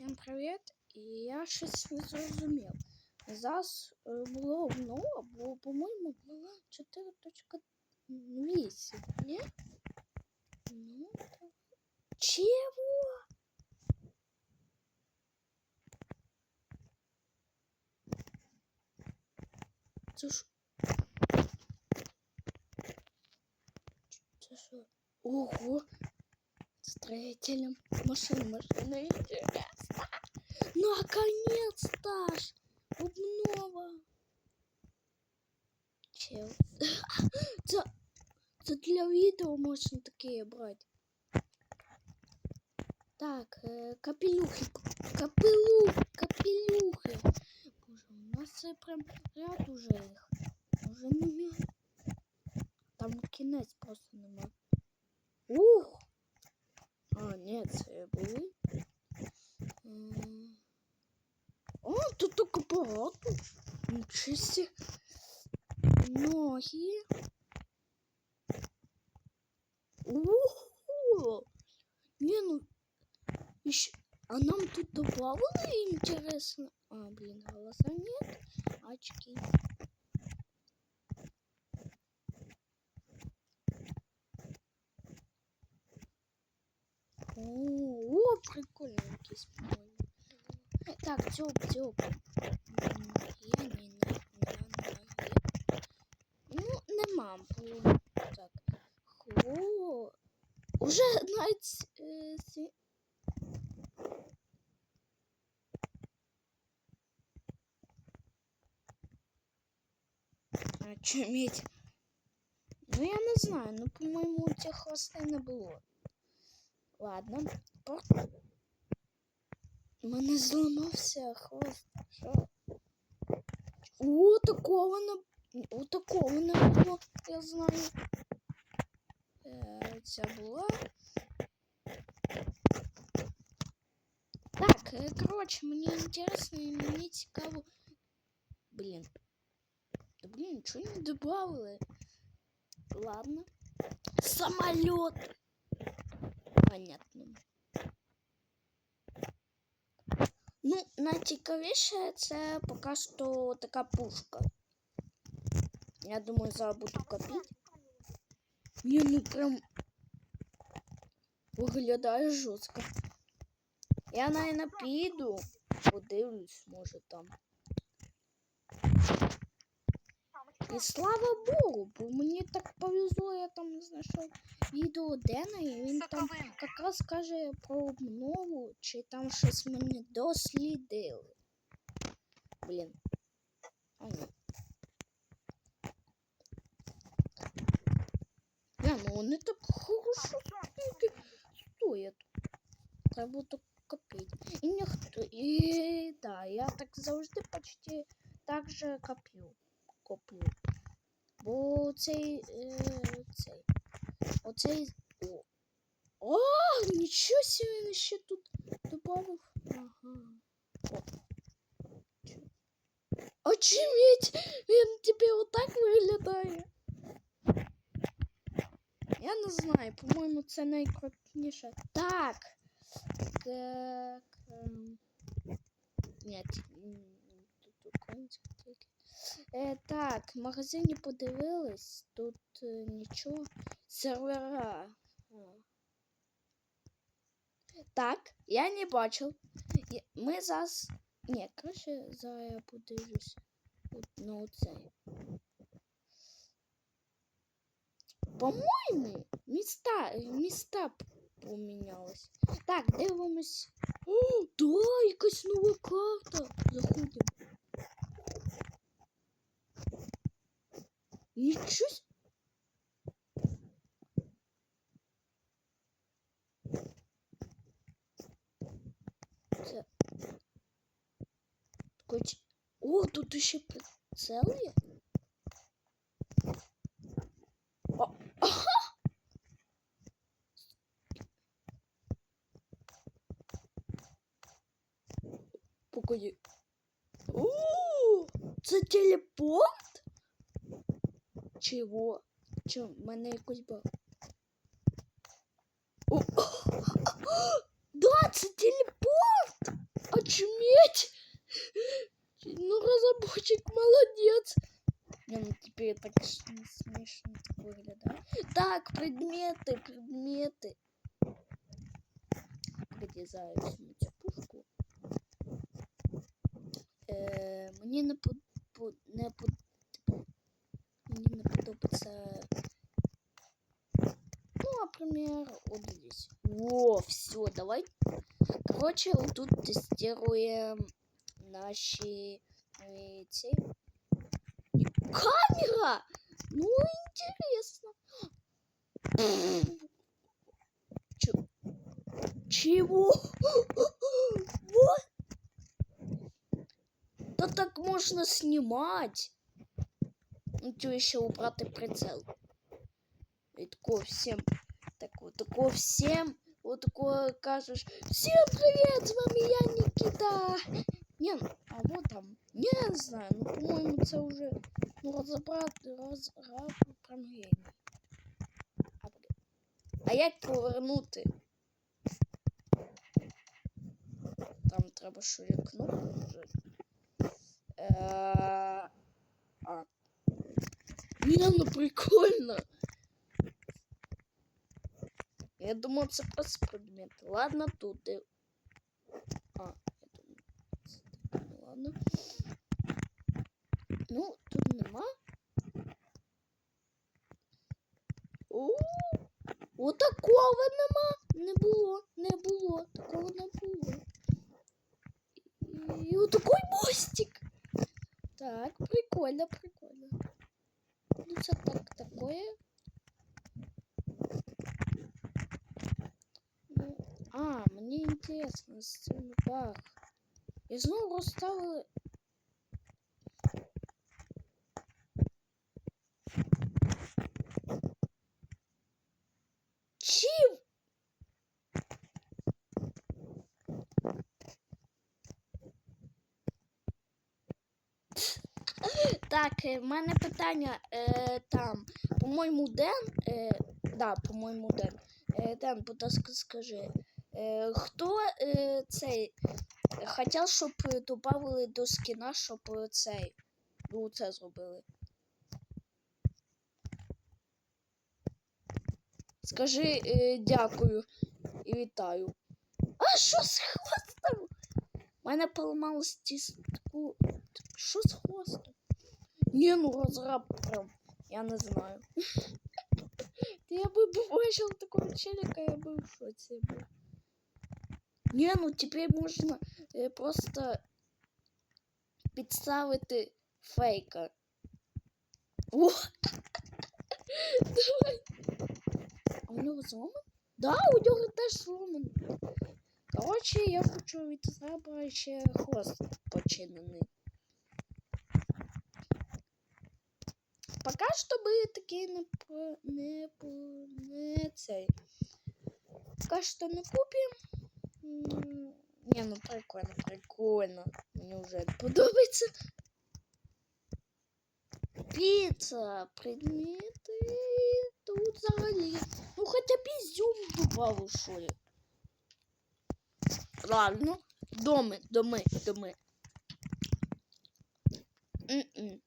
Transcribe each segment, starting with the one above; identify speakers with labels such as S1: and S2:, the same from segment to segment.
S1: Всім привіт! І я щось не зрозумів. Зараз е, була обнова, бо, по-моєму, була 4.8, ні? Ну, так. Чего? Це ж... Це що? Ого! Строителем машины, машины интересно. Наконец-то ж! Обнова! Чел. Це, це для відео можна таке брати. Так, е, капелюхи. Капелюх, капелюхи. Боже, у нас це прям ряд уже їх. Уже немає. Там кінець просто нема. Ух! А, ні, це були. О, тут багато. Нічого сі. Ноги. Уху! Не, ну, еще... А нам тут добавили, интересно? А, блин, голоса нет. Очки. О, о, прикольненький спокойно. Так, тёп, тёп. Я не на, на, на, Ну, нема. бо- Так. Хо. Уже навіть е, сі... А, чуміть. Ну, я не знаю, ну, по-моєму, у цих хвостей не було. Ладно. Просто... У мене зламався хвост. Що? О, такого не... О, такого не було, я знаю. Е, ця була. Так, е, коротше, мені інтересно і мені цікаво. Блін. Да блін, нічого не добавили. Ладно. Самолет. Понятно. Ну, найцікавіше це поки що така пушка. Я думаю, зараз буду копити. Ні, ну прям виглядає жорстко. Я, наверное, піду, подивлюсь, може там. І слава Богу, бо мені так повезло, я там знайшов відео Дена, і він там якраз каже про обнову, чи там щось мені дослідили. Блін. А, ні. Не, ну вони так хорошо таки стоять. Треба так копити. І ніхто. І да, я так завжди почти так же коплю. Коплю. Бо цей. Е, цей. Оцей. О. О, нічого собі він ще тут добавив. Ага. О. Чо? Очеметь! Він тебе отак виглядає. Я не знаю, по-моєму, це найкрутніше. Так. Так. ем, Нет. м, Тут українська тільки. Е, так, в магазині подивились, тут е, нічого. Сервера. А. Так, я не бачив. Я- Ми зараз. Ні, краще зараз я подивлюсь. От, ну, оцей. По-моєму, міста, міста п- помінялись. Так, дивимось. О, да, якась нова карта. Заходимо. С- Це... Такой... О, тут ще прицел є. О, це телепорт? Чого? Чо, в мене якось ба. О, да, телепорт! Очуметь! Ну, разработчик молодец. Не, ну теперь так смешно так выглядит. Так, предметы, предметы. Где за возьму цю пушку? Е, мені не под, по- не под, мені не подобається. Ну, например, вот здесь. О, все, давай. Короче, вот тут тестируем наши эти... Камера! Ну, интересно. Чё? Чего? Вот. Да так можно снимать. Ну, что еще убрать прицел. И такое всем, такое, такое всем, вот такое кажешь, всем привет, с вами я, Никита. Не, ну, а вот там, не знаю, ну, по-моему, это уже, ну, розібрати, розраб програмі. А, блін. а як повернути? Там треба що я кнопку нажати. Е, А. ну прикольно. Я думал, це просто предмет. Ладно, тут. А, я Ладно. А, інтересно з цим баг. І знову розставили. Чим? Так, е, в мене питання е, там, по-моєму, Ден, е, да, по-моєму, Ден. Е, Ден, будь ласка, скажи, хто е, цей хотів, щоб е, додали до скіна, щоб е, цей, ну, це зробили? Скажи е, дякую і вітаю. А що з хвостом? У мене поламалось тістку. Що з хвостом? Не, ну разраб прям, я не знаю. Я бы бачил такого челика, я бы в шоці був. Не, ну теперь можна е, просто підставити фейка. О! Давай. А у нього зломан? Да, у нього теж зломан. Короче, я хочу від зраба ще хвост починений. Пока що ми таки не по не по не цей. Пока що не купим. М, Не, ну прикольно, прикольно. Мені вже подобається. Піца, предмети тут взагалі. Ну хоча б ізюм добавив, що ли. Ладно, доми, доми, доми. М-м.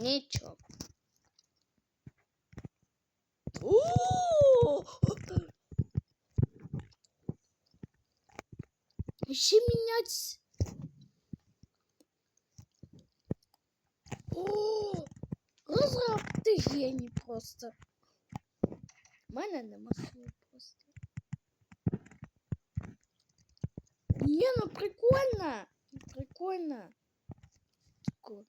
S1: Нічого. Ще мінять. О! Розраб, ти геній просто. У мене нема слів просто. Не, ну прикольно. Прикольно. Тако.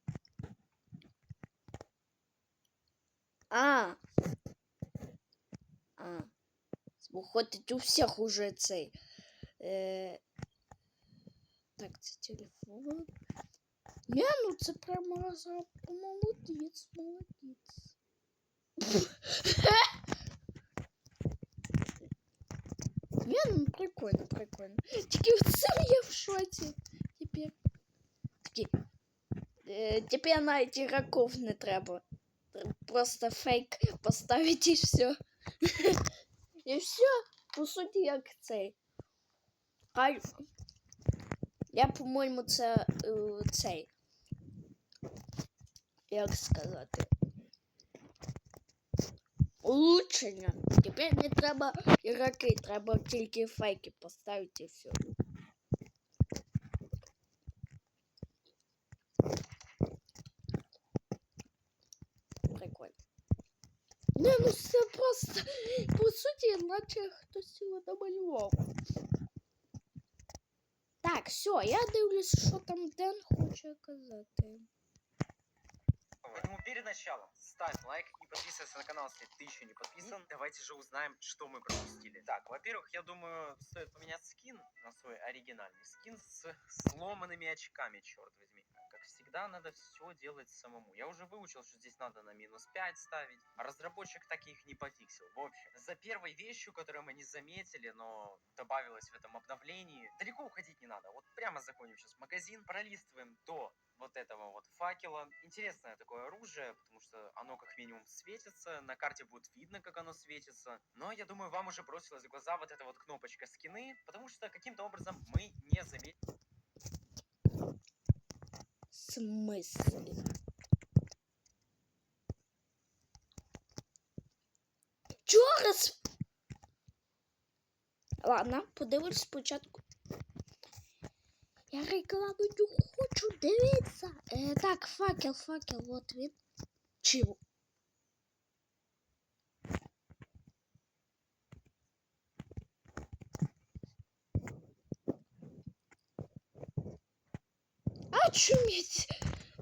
S1: А. А. Виходить у всіх уже цей. Е... Так, це телефон. Не, ну це прямо разом. Молодець, молодець. Не, ну прикольно, прикольно. Тільки це я в шоці. Тепер. Такі. Е, тепер навіть ігроків не треба. Просто фейк поставить і все. І все. По суті, як цей. Хай. Я, по-моєму, це е, цей. Як сказати? Улучшення. Тепер не треба ігроки, треба тільки фейки поставити і все. Прикольно. Не, ну це просто, по суті, наче хтось його намалював. Так, все, я дивлюсь, що там Ден хоче казати.
S2: Поэтому перед началом ставь лайк и подписывайся на канал, если ты еще не подписан. Давайте же узнаем, что мы пропустили. Так, во-первых, я думаю, стоит поменять скин на свой оригинальный. Скин с сломанными очками, черт возьми. Всегда, надо все делать самому. Я уже выучил, что здесь надо на минус 5 ставить, а разработчик так их не пофиксил. В общем, за первой вещью, которую мы не заметили, но добавилась в этом обновлении, далеко уходить не надо. Вот прямо заходим сейчас магазин, пролистываем до вот этого вот факела. Интересное такое оружие, потому что оно как минимум светится, на карте будет видно, как оно светится. Но я думаю, вам уже бросилась в глаза вот эта вот кнопочка скины, потому что каким-то образом мы не заметили.
S1: В смислі? Чого раз? Ладно, подивлюсь спочатку. Я рекламу не хочу дивитися. Е, так, факел, факел, от він. Чого? А чуметь.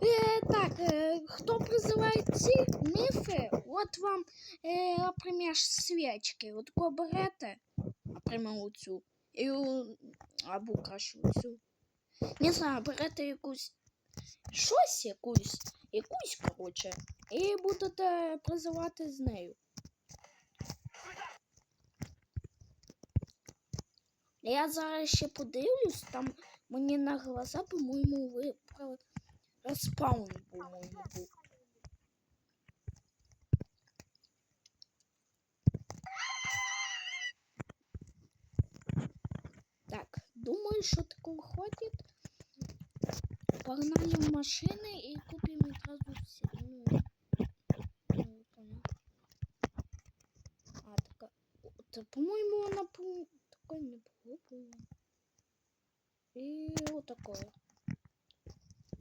S1: Е, так, е, хто призиває ці міфи? От вам, е, наприклад, свічки. От тако берете, наприклад, оцю. І, у- або краще оцю. Не знаю, берете якусь щось, якусь, якусь, коротше, і будете призивати з нею. Я зараз ще подивлюсь, там мені на глаза, по-моєму, виправили респаун, по-моєму, був. Так, думаю, що такого хватит. Погнали в машины и купим сразу все. Ну, ну, понял. А, така. Та, по-моєму, вона по такой не було, по-моєму. І отакое.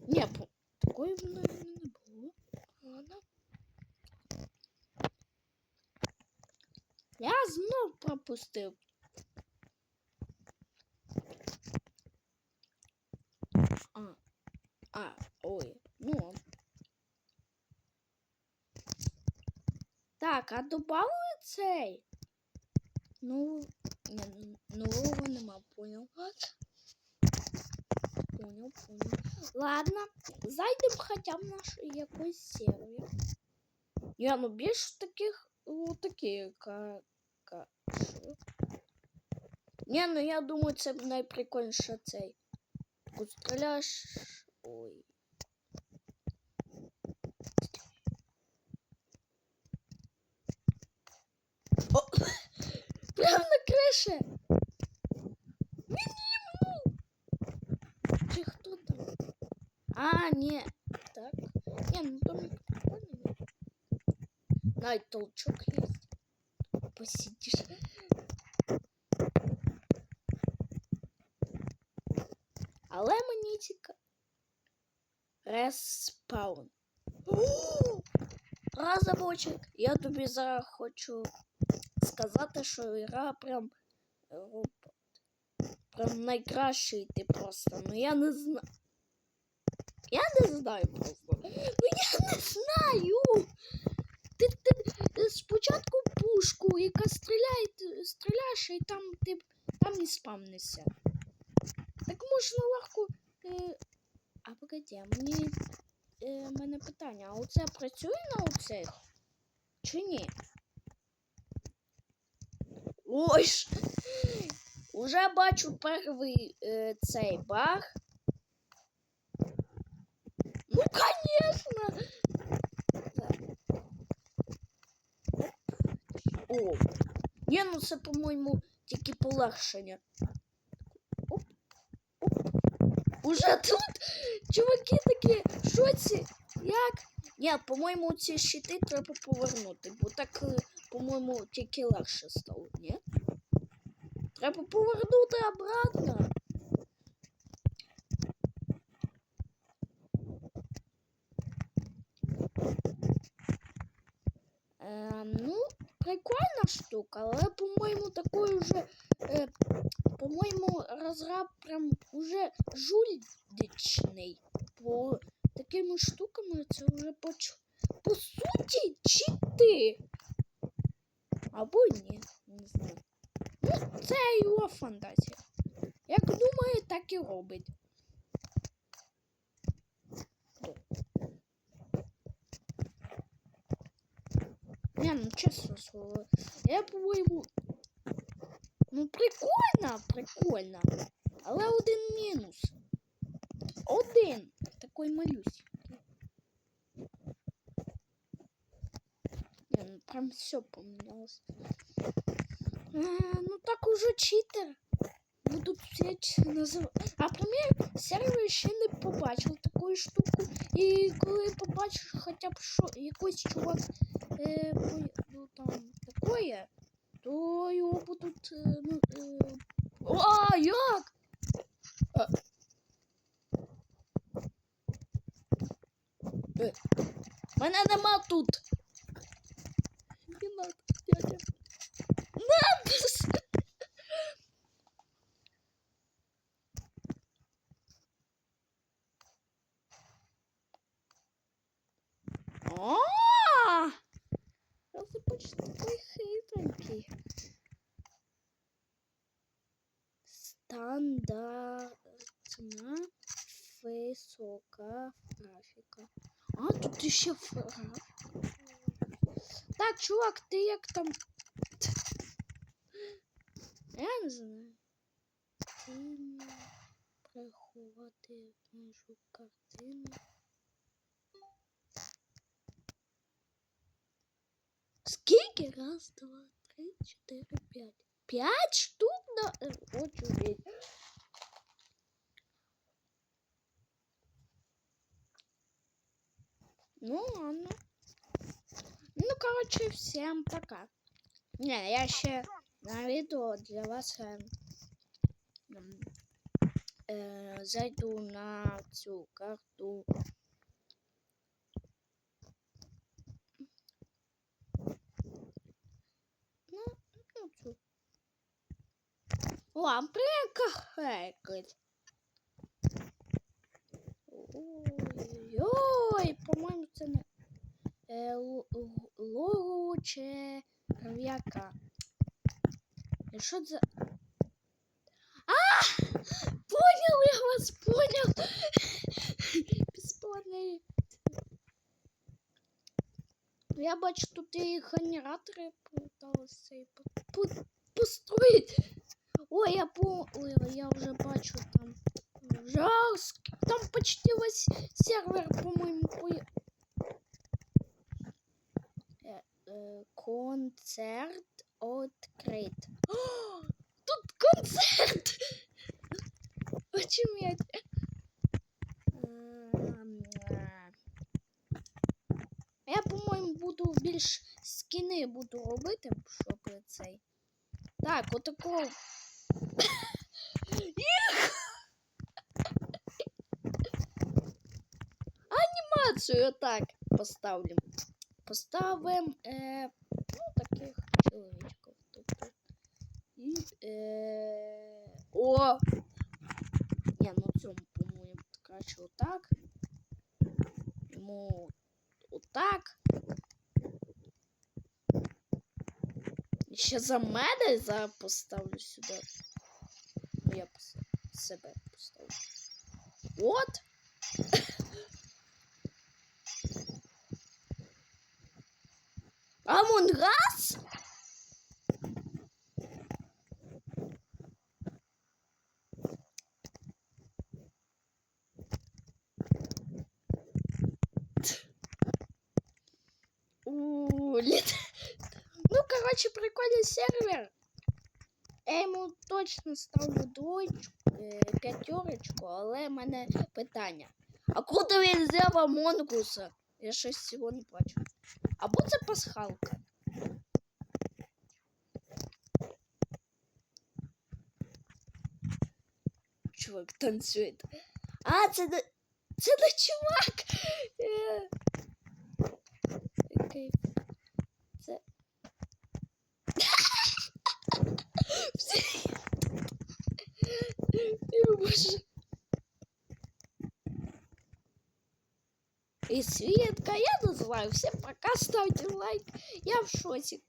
S1: Не, по такої вона не було. Ладно. Я знов пропустив. А. А, ой, ну. Так, а добавили цей? Ну, не, ну, нового нема, понял Понял, понял. Ладно, зайдемо хоча б в наш якийсь сервер. Я ну більш таких, о, такі, ка, ка, що? Ні, ну я думаю, це найприкольніше цей. Тут стріляєш. Ой. О! Прямо на крыше! А, ні. Так. Ні, ну домик прикольний. Навіть толчок є. Посидиш. Але мені цікаво. Респаун. О! Разобочек. Я тобі зараз хочу сказати, що гра прям робот. Прям найкращий ти просто. Ну я не знаю. Я не знаю просто. Ну я не знаю. Ти, ти, ти спочатку пушку, яка стріляє, ти стріляєш, і там ти там і спавнишся. Так можна легко. Е, а погоди, а мені е, мене питання, а оце працює на оцих? Чи ні? Ой, уже бачу перший е, цей баг. Ну, конечно! Так. О, ні, ну це, по-моєму, тільки полегшення. Уже тут чуваки такі, що ці? Як? Ні, по-моєму, ці щити треба повернути, бо так, е, по-моєму, тільки легше стало, ні? Треба повернути обратно. Штука, але, по-моєму, такой вже, е, по-моєму, розраб прям уже жульдичний. Не, ну чесно слово. Я по-моєму. Ну прикольно, прикольно. Але один мінус. Один. Такий малюсенький. Не, ну прям все поменялось. А, ну так уже читер. Будуть всяч називати. А прем'єр сервер ще не побачив таку штуку. І коли побачиш хоча б що якийсь чувак по- ну, там такое, то його будуть. Е, ну, е, а, як? А. Е, мене нема тут. Не надо, дядя. Надо! А! Разве почти такой хитренький? Стандартна висока графіка. А, тут ще графіка. Так, чувак, ти як там? Я не знаю. Картина. Приховати межу картини. Скільки? Раз, два, три, чотири, п'ять. П'ять штук на е, очередь. Ну ладно. Ну, короче, всем пока. Не, я ще на відео для вас м, е, зайду на цю карту. Ну, ну цю. Ламприка хекать. Ой-ой, по-моєму, це не е, логу черв'яка. І Що це? А! Понял, я вас понял. Бесплатний. Я бачу, тут і генератори пыталися і по- по- Ой, я по... Я вже бачу там. Вже ск- там почти весь сервер, по-моєму, по... Е, е, концерт открит. О, тут концерт! Очуметь. Ем, е. Я, по-моєму, буду більш скіни буду робити, щоб цей. Так, отаку. Анімацію так поставлю. Поставим е, ну, таких чоловічків. Тобто. І, е, о! Ні, ну цьому, по-моєму, краще отак. Йому отак. І Ще за мене за поставлю сюди. Ну, я себе поставлю. От. У, лет- Ну, короче, прикольный сервер. Я ему точно ставлю двоечку. е, п'ятерочку, але в мене питання. А куди він взяв Амонгуса? Я щось цього не бачу. Або це пасхалка. Чувак танцює. А, це не, це чувак. И Светка, я называю. Всем пока, ставьте лайк. Я в шоке.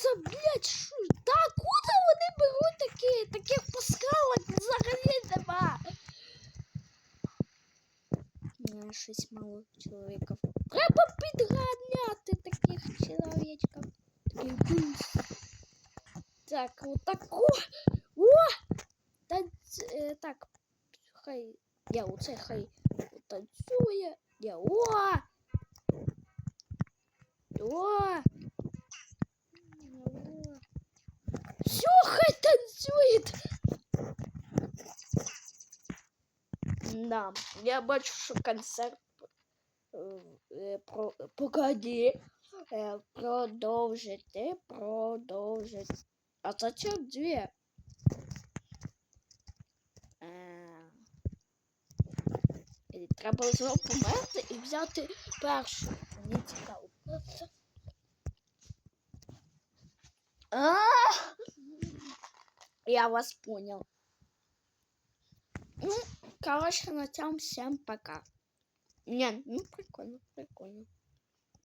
S1: Це, блядь, що? Та куди вони беруть такі, таких пасхалок взагалі нема? Ні, щось мало чоловіків. Треба підганяти таких чоловічків. Такий бус. Так, отако. О! Танц... е, так, хай. Я оце хай танцює. Я о! О! Все, хай танцює. Да, я бачу, що концерт е, е, про, погоді. Е, продовжити, продовжити. А зачем дві? Е, і треба знову померти і взяти першу. Мені цікаво. А! Я вас понял. Ну, короче, на цьому всем пока. Не, ну прикольно, прикольно.